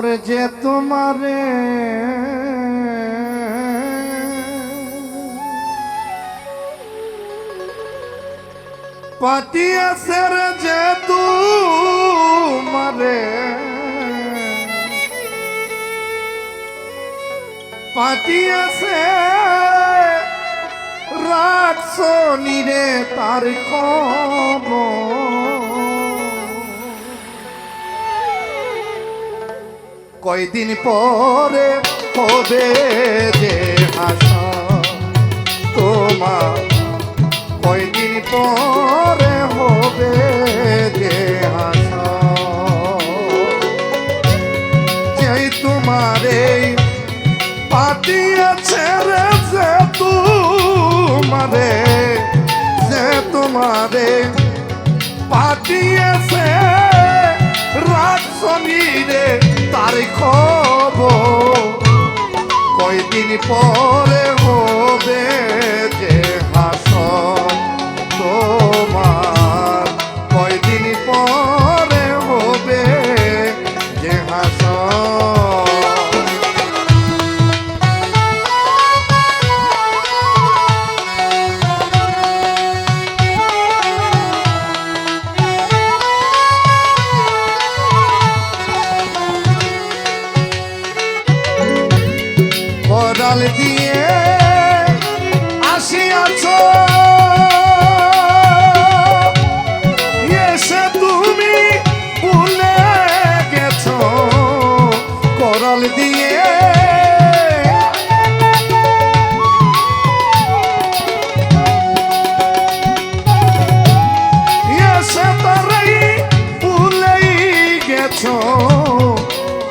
ওরে যে তোমারে। পাঠিয়েছে রে যে তোমারে। পাঠিয়েছে রাখছো নিরে তার খবর। কয়দিন পরে হবে যে হাসা তোমার কয়দিন পরে হবে যে হাসা যেই তোমারে পাঠিয়েছে রে, যে তোমারে যে তোমারে রাত রাজশনি রে। তার খবর। কয়দিন পরে হবে যে হাস তোমার? কয়দিন পরে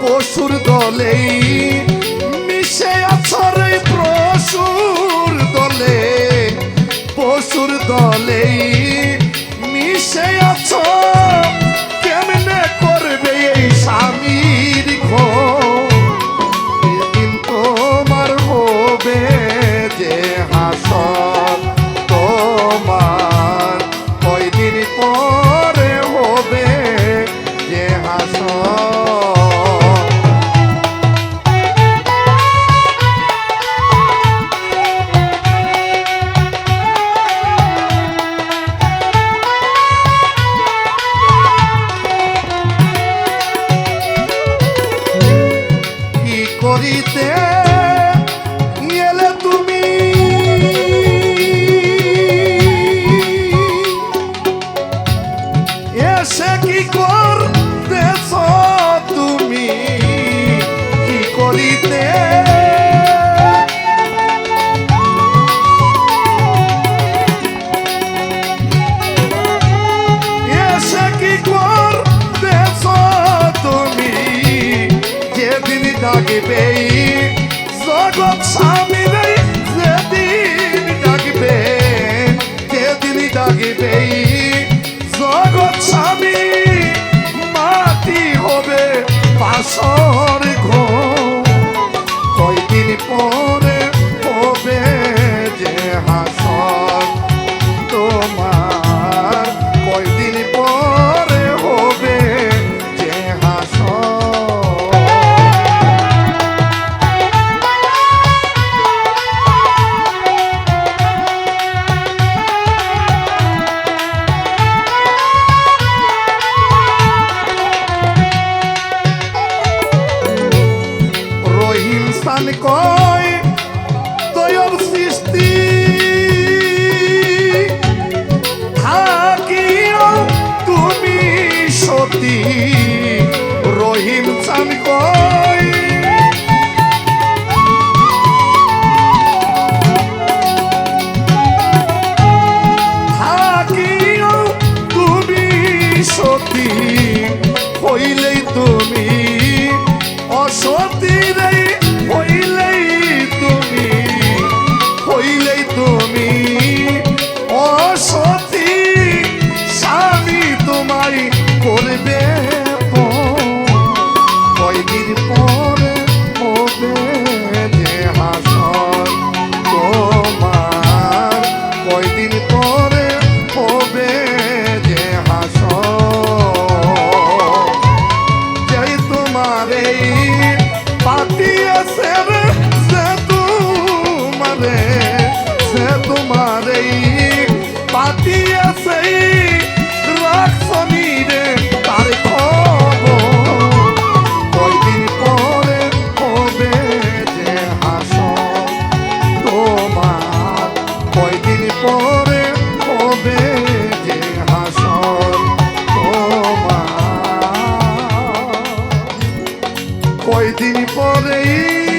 পশুর দলেই মিশে আছরে পশুর দলে পশুর দলেই মিশে আছ। করিতে ডাকবে জগৎ স্বামী যেদিন স্বামী মাটি কয়দিন পরে হবে me conta. por ir.